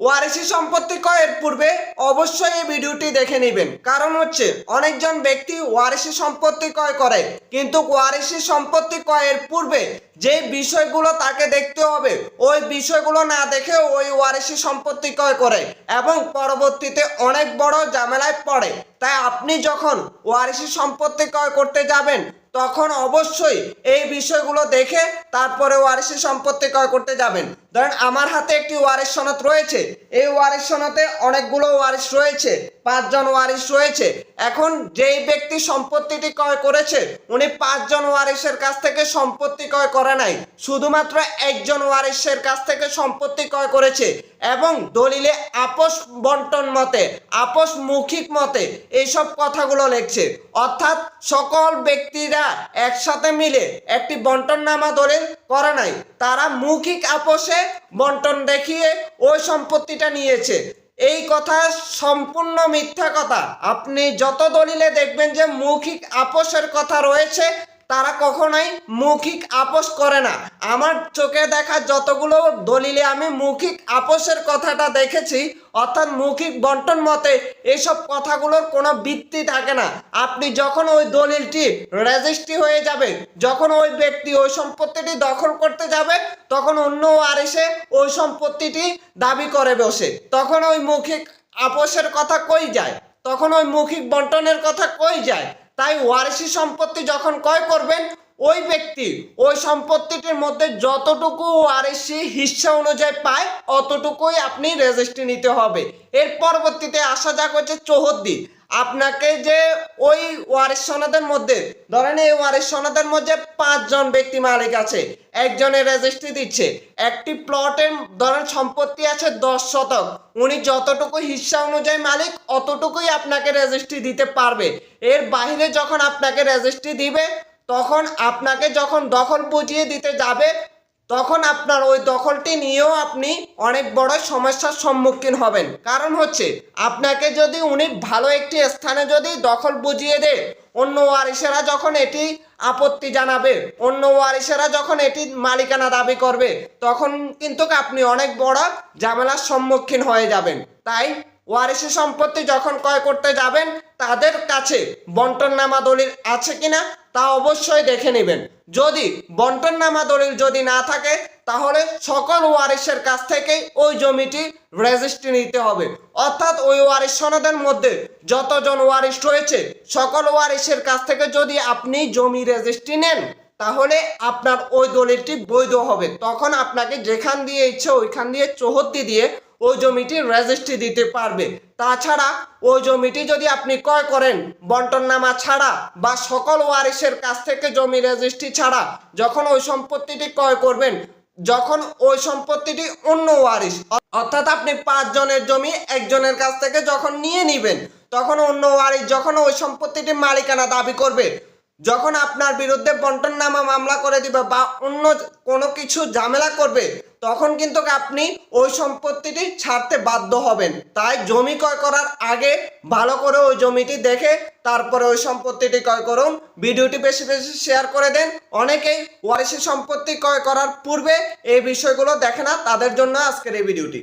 ওয়ারিসি সম্পত্তি ক্রয়ের পূর্বে অবশ্যই এই ভিডিওটি দেখে নেবেন। কারণ হচ্ছে, অনেকজন ব্যক্তি ওয়ারিসি সম্পত্তি ক্রয় করে, কিন্তু ওয়ারিসি সম্পত্তি ক্রয়ের পূর্বে যে বিষয়গুলো তাকে দেখতে হবে, ওই বিষয়গুলো না দেখে ওই ওয়ারিসি সম্পত্তি ক্রয় করে এবং পরবর্তীতে অনেক বড় ঝামেলায় পড়ে। তাই আপনি যখন ওয়ারিসি সম্পত্তি ক্রয় করতে যাবেন, তখন অবশ্যই এই বিষয়গুলো দেখে তারপরে ওয়ারিসি সম্পত্তি ক্রয় করতে যাবেন। ধরেন আমার হাতে একটি ওয়ারিশ সনদ রয়েছে, এই ওয়ারিশ সনদে অনেকগুলো ওয়ারিশ রয়েছে, পাঁচজন ওয়ারিশ রয়েছে। এখন যেই ব্যক্তি সম্পত্তিটি ক্রয় করেছে, উনি পাঁচজন ওয়ারিশের কাছ থেকে সম্পত্তি ক্রয় করে নাই, শুধুমাত্র একজন ওয়ারিশের কাছ থেকে সম্পত্তি ক্রয় করেছে এবং দলিলে আপোষ বন্টন মতে, আপোষ মৌখিক মতে এইসব কথাগুলো লিখছে। অর্থাৎ সকল ব্যক্তিরা একসাথে মিলে একটি বন্টননামা দলিল করে নাই। তারা মৌখিক আপোষে বন্টন দেখিয়ে ওই সম্পত্তিটা নিয়েছে। এই কথা সম্পূর্ণ মিথ্যা কথা। আপনি যত দলিলে দেখবেন যে মৌখিক আপোষের কথা রয়েছে তারা কখনোই মৌখিক আপোষ করে না। আমার চোখে দেখা যতগুলো দলিলে আমি মৌখিক আপোষের কথাটা দেখেছি, অর্থাৎ মৌখিক বন্টন মতে এসব কথাগুলোর কোনো ভিত্তি থাকে না। আপনি যখন ওই দলিলটি রেজিস্ট্রি হয়ে যাবে, যখন ওই ব্যক্তি ওই সম্পত্তিটি দখল করতে যাবে, তখন অন্য আর এসে ওই সম্পত্তিটি দাবি করে বসে। তখন ওই মৌখিক আপোষের কথা কই যায়? তখন ওই মৌখিক বন্টনের কথা কই যায়? তাই ওয়ারিসি সম্পত্তি যখন ক্রয় করবেন, ওই ব্যক্তি ওই সম্পত্তিটির মধ্যে যতটুকু ওয়ারিসি হিস্সা অনুযায়ী পায়, অতটুকুই আপনি রেজিস্ট্রি নিতে হবে। এর পরবর্তীতে আসা যাক হচ্ছে চৌহদ্দি। আপনাকে যে ওই ওয়ারিশ সনদের মধ্যে, ধরেন এই ওয়ারিশ সনদের মধ্যে পাঁচজন ব্যক্তি মালিক আছে, একজনের রেজিস্ট্রি দিচ্ছে, একটি প্লটের ধরেন সম্পত্তি আছে দশ শতক, উনি যতটুকু হিস্সা অনুযায়ী মালিক, অতটুকুই আপনাকে রেজিস্ট্রি দিতে পারবে। এর বাইরে যখন আপনাকে রেজিস্ট্রি দিবে, তখন আপনাকে যখন দখল বুঝিয়ে দিতে যাবে তখন আপনার ওই দখলটি নিয়েও আপনি অনেক বড় সমস্যার সম্মুখীন হবেন। কারণ হচ্ছে, আপনাকে যদি উনি ভালো একটি স্থানে যদি দখল বুঝিয়ে দেয় অন্য ওয়ারিসেরা যখন এটি আপত্তি জানাবে, অন্য ওয়ারিসেরা যখন এটি মালিকানা দাবি করবে, তখন কিন্তু আপনি অনেক বড় ঝামেলার সম্মুখীন হয়ে যাবেন। তাই ওয়ারিসি সম্পত্তি যখন ক্রয় করতে যাবেন, তাদের কাছে বন্টননামা দলিল আছে কিনা, তা অবশ্যই দেখে নেবেন। যদি বন্টননামা দলিল যদি না থাকে, তাহলে সকল ওয়ারিসের কাছ থেকেই ওই জমিটি রেজিস্ট্রি নিতে হবে। অর্থাৎ ওই ওয়ারিশ সনদের মধ্যে যতজন ওয়ারিশ রয়েছে, সকল ওয়ারিশের কাছ থেকে যদি আপনি জমি রেজিস্ট্রি নেন, তাহলে আপনার ওই দলিলটি বৈধ হবে। তখন আপনাকে যেখান দিয়ে ইচ্ছে ওইখান দিয়ে চৌহদ্দি দিয়ে ওই জমিটি রেজিস্ট্রি দিতে পারবে। তাছাড়া ওই জমিটি যদি আপনি ক্রয় করেন, বন্টননামা ছাড়া বা সকল ওয়ারিশের কাছ থেকে জমি রেজিস্ট্রি ছাড়া যখন ওই সম্পত্তিটি ক্রয় করবেন, যখন ওই সম্পত্তিটি অন্য ওয়ারিশ অর্থাৎ আপনি পাঁচজনের জমি একজনের কাছ থেকে যখন নিয়ে নিবেন, তখন অন্য ওয়ারিশ যখন ওই সম্পত্তিটি মালিকানা দাবি করবে যখন আপনার বিরুদ্ধে বন্টননামা মামলা করে দিবে বা অন্য কোনো কিছু ঝামেলা করবে, তখন কিন্তু আপনি ওই সম্পত্তিটি ছাড়তে বাধ্য হবেন। তাই জমি ক্রয় করার আগে ভালো করে ওই জমিটি দেখে, তারপরে ওই সম্পত্তিটি ক্রয় করুন। ভিডিওটি বেশি বেশি শেয়ার করে দেন। অনেকেই ওয়ারিসি সম্পত্তি ক্রয় করার পূর্বে এই বিষয়গুলো দেখে না, তাদের জন্য আজকের এই ভিডিওটি।